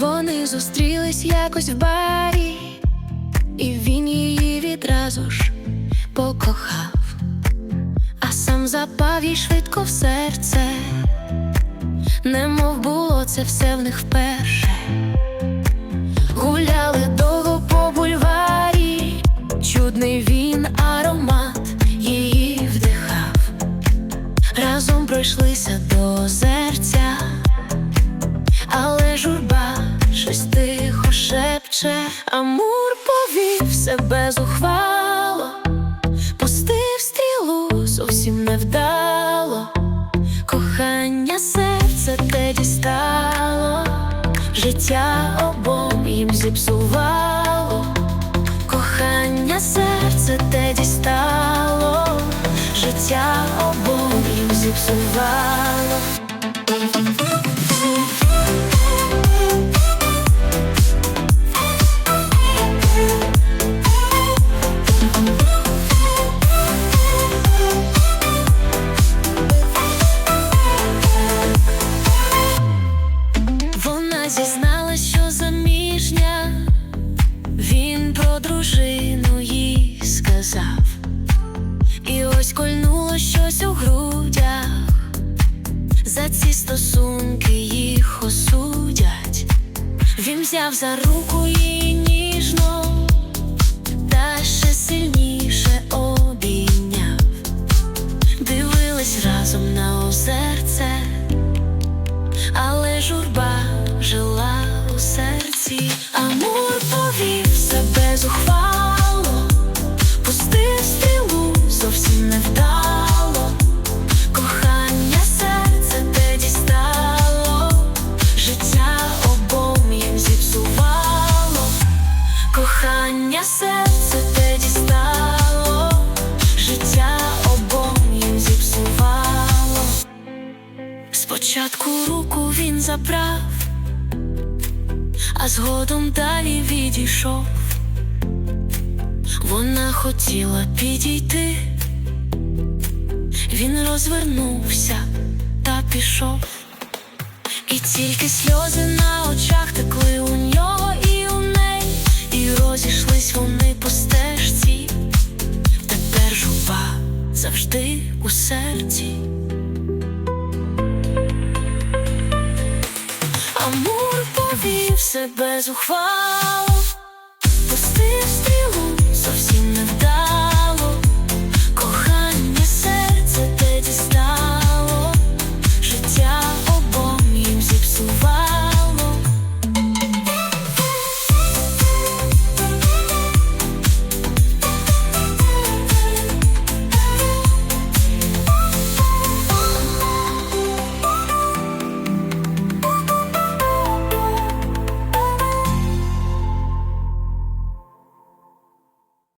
Вони зустрілись якось в барі, і він її відразу ж покохав, а сам запав їй швидко в серце, немов було це все в них вперше. Гуляли довго по бульварі, чудний він аромат її вдихав. Разом пройшлися до озерця, шепче, Амур повів себе зухвало, пустив стрілу зовсім невдало, кохання серце те дістало, життя обом їм зіпсувало, кохання серце те дістало, життя обом кольнуло щось у грудях, за ці стосунки їх осудять. Він взяв за руку її ніжно, та ще сильніше обійняв, дивились разом на озерце але журба жила у серці, кохання серце те дістало, життя обом їм зіпсувало. Спочатку руку він забрав, а згодом далі відійшов. Вона хотіла підійти, він розвернувся та пішов, і тільки сльози на очах текли себе зухвало